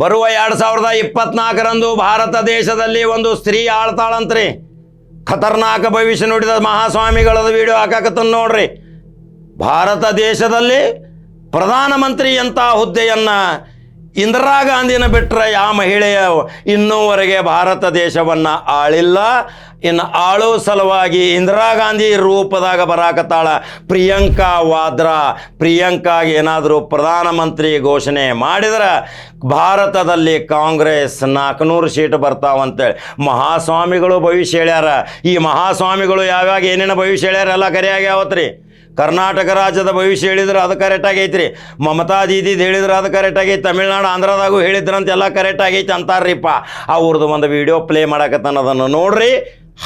ಬರುವ ಎರಡು ಸಾವಿರದ ಇಪ್ಪತ್ನಾಲ್ಕರಂದು ಭಾರತ ದೇಶದಲ್ಲಿ ಒಂದು ಸ್ತ್ರೀ ಆಳ್ತಾಳಂತ್ರಿ. ಖತರ್ನಾಕ ಭವಿಷ್ಯ ನುಡಿದ ಮಹಾಸ್ವಾಮಿಗಳದ ವಿಡಿಯೋ ಹಾಕಾಕತ್ತನ್ ನೋಡ್ರಿ. ಭಾರತ ದೇಶದಲ್ಲಿ ಪ್ರಧಾನಮಂತ್ರಿ ಅಂತ ಹುದ್ದೆಯನ್ನು ಇಂದಿರಾ ಗಾಂಧಿನ ಬಿಟ್ಟರೆ ಯಾವ ಮಹಿಳೆಯ ಇನ್ನೂವರೆಗೆ ಭಾರತ ದೇಶವನ್ನು ಆಳಿಲ್ಲ. ಇನ್ನು ಆಳೋ ಸಲುವಾಗಿ ಇಂದಿರಾ ಗಾಂಧಿ ರೂಪದಾಗ ಬರಾಕತ್ತಾಳ ಪ್ರಿಯಾಂಕಾ ವಾದ್ರಾ. ಪ್ರಿಯಾಂಕಾಗೆ ಏನಾದರೂ ಪ್ರಧಾನಮಂತ್ರಿ ಘೋಷಣೆ ಮಾಡಿದ್ರೆ ಭಾರತದಲ್ಲಿ ಕಾಂಗ್ರೆಸ್ ನಾಲ್ಕುನೂರು ಸೀಟ್ ಬರ್ತಾವಂತೇಳಿ ಮಹಾಸ್ವಾಮಿಗಳು ಭವಿಷ್ಯ ಹೇಳ್ಯಾರ. ಈ ಮಹಾಸ್ವಾಮಿಗಳು ಯಾವ್ಯಾವ ಏನೇನು ಭವಿಷ್ಯ ಹೇಳ್ಯಾರ ಎಲ್ಲ ಕರೆಯಾಗಿ ಯಾವತ್ರಿ ಕರ್ನಾಟಕ ರಾಜ್ಯದ ಭವಿಷ್ಯ ಹೇಳಿದ್ರೆ ಅದು ಕರೆಕ್ಟಾಗಿ ಐತ್ರಿ ಮಮತಾ ದೀದಿದ್ ಹೇಳಿದ್ರೆ ಅದು ಕರೆಕ್ಟಾಗಿ ತಮಿಳ್ನಾಡು, ಆಂಧ್ರದಾಗೂ ಹೇಳಿದ್ರಂತ ಎಲ್ಲ ಕರೆಕ್ಟ್ ಆಗೈತಿ ಅಂತಾರ್ರಿಪ್ಪ. ಅವ್ರದ್ದು ಒಂದು ವಿಡಿಯೋ ಪ್ಲೇ ಮಾಡಕತ್ತಾನ ಅದನ್ನು ನೋಡ್ರಿ.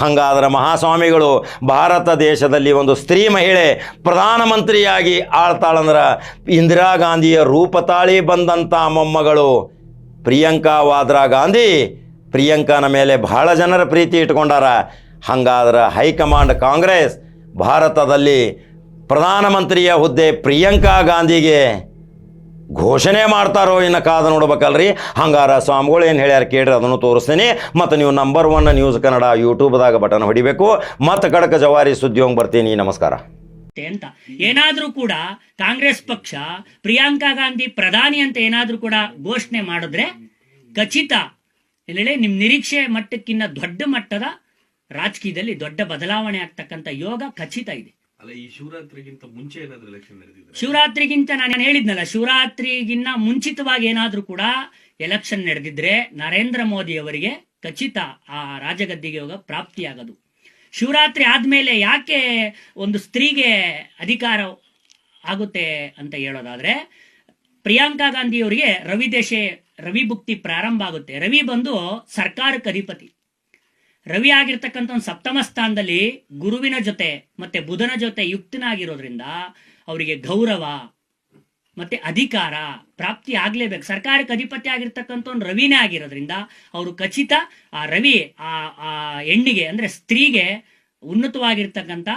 ಹಂಗಾದ್ರೆ ಮಹಾಸ್ವಾಮಿಗಳು, ಭಾರತ ದೇಶದಲ್ಲಿ ಒಂದು ಸ್ತ್ರೀ ಮಹಿಳೆ ಪ್ರಧಾನಮಂತ್ರಿಯಾಗಿ ಆಳ್ತಾಳಂದ್ರೆ ಇಂದಿರಾ ಗಾಂಧಿಯ ರೂಪ ತಾಳಿ ಬಂದಂಥ ಮೊಮ್ಮಗಳು ಪ್ರಿಯಾಂಕಾ ವಾದ್ರಾ ಗಾಂಧಿ. ಪ್ರಿಯಾಂಕಾನ ಮೇಲೆ ಬಹಳ ಜನರ ಪ್ರೀತಿ ಇಟ್ಕೊಂಡಾರ. ಹಂಗಾದ್ರೆ ಹೈಕಮಾಂಡ್ ಕಾಂಗ್ರೆಸ್ ಭಾರತದಲ್ಲಿ ಪ್ರಧಾನಮಂತ್ರಿಯ ಹುದ್ದೆ ಪ್ರಿಯಾಂಕಾ ಗಾಂಧಿಗೆ ಘೋಷಣೆ ಮಾಡ್ತಾರೋ ಇನ್ನು ಕಾದು ನೋಡ್ಬೇಕಲ್ರಿ? ಹಂಗಾರ ಸ್ವಾಮಿಗಳು ಏನು ಹೇಳ್ಯಾರ ಕೇಳ್ರಿ, ಅದನ್ನು ತೋರಿಸ್ತೀನಿ. ಮತ್ತು ನೀವು ನಂಬರ್ ಒನ್ ನ್ಯೂಸ್ ಕನ್ನಡ ಯೂಟ್ಯೂಬ್ದಾಗ ಬಟನ್ ಹೊಡಿಬೇಕು. ಮತ್ತು ಕಡಕ ಜವಾರಿ ಸುದ್ದಿ ಹೋಗಿ ಬರ್ತೀನಿ. ನಮಸ್ಕಾರ. ಅಂತ. ಏನಾದರೂ ಕೂಡ ಕಾಂಗ್ರೆಸ್ ಪಕ್ಷ ಪ್ರಿಯಾಂಕಾ ಗಾಂಧಿ ಪ್ರಧಾನಿ ಅಂತ ಏನಾದರೂ ಕೂಡ ಘೋಷಣೆ ಮಾಡಿದ್ರೆ ಖಚಿತ. ಎಲ್ಲೆಡೆ ನಿಮ್ಮ ನಿರೀಕ್ಷೆ ಮಟ್ಟಕ್ಕಿಂತ ದೊಡ್ಡ ಮಟ್ಟದ ರಾಜಕೀಯದಲ್ಲಿ ದೊಡ್ಡ ಬದಲಾವಣೆ ಆಗ್ತಕ್ಕಂಥ ಯೋಗ ಖಚಿತ ಇದೆ. ಶಿವರಾತ್ರಿಗಿಂತ ನಾನು ಹೇಳಿದ್ನಲ್ಲ, ಶಿವರಾತ್ರಿಗಿನ್ನ ಮುಂಚಿತವಾಗಿ ಏನಾದ್ರೂ ಕೂಡ ಎಲೆಕ್ಷನ್ ನಡೆದಿದ್ರೆ ನರೇಂದ್ರ ಮೋದಿ ಅವರಿಗೆ ಖಚಿತ ಆ ರಾಜಗದ್ದಿಗೆ ಯೋಗ ಪ್ರಾಪ್ತಿಯಾಗದು. ಶಿವರಾತ್ರಿ ಆದ್ಮೇಲೆ ಯಾಕೆ ಒಂದು ಸ್ತ್ರೀಗೆ ಅಧಿಕಾರ ಆಗುತ್ತೆ ಅಂತ ಹೇಳೋದಾದ್ರೆ, ಪ್ರಿಯಾಂಕಾ ಗಾಂಧಿ ಅವರಿಗೆ ರವಿ ದೇಶೆ, ರವಿ ಭುಕ್ತಿ ಪ್ರಾರಂಭ ಆಗುತ್ತೆ. ರವಿ ಬಂದು ಸರ್ಕಾರಕ್ಕೆ ಅಧಿಪತಿ. ರವಿ ಆಗಿರ್ತಕ್ಕಂಥ ಒಂದು ಸಪ್ತಮ ಸ್ಥಾನದಲ್ಲಿ ಗುರುವಿನ ಜೊತೆ ಮತ್ತೆ ಬುಧನ ಜೊತೆ ಯುಕ್ತನಾಗಿರೋದ್ರಿಂದ ಅವರಿಗೆ ಗೌರವ ಮತ್ತೆ ಅಧಿಕಾರ ಪ್ರಾಪ್ತಿ ಆಗ್ಲೇಬೇಕು. ಸರ್ಕಾರಕ್ಕೆ ಅಧಿಪತಿ ಆಗಿರ್ತಕ್ಕಂಥ ಒಂದು ರವಿನೇ ಆಗಿರೋದ್ರಿಂದ ಅವರು ಖಚಿತ ಆ ರವಿ ಆ ಆ ಹೆಣ್ಣಿಗೆ ಅಂದ್ರೆ ಸ್ತ್ರೀಗೆ ಉನ್ನತವಾಗಿರ್ತಕ್ಕಂಥ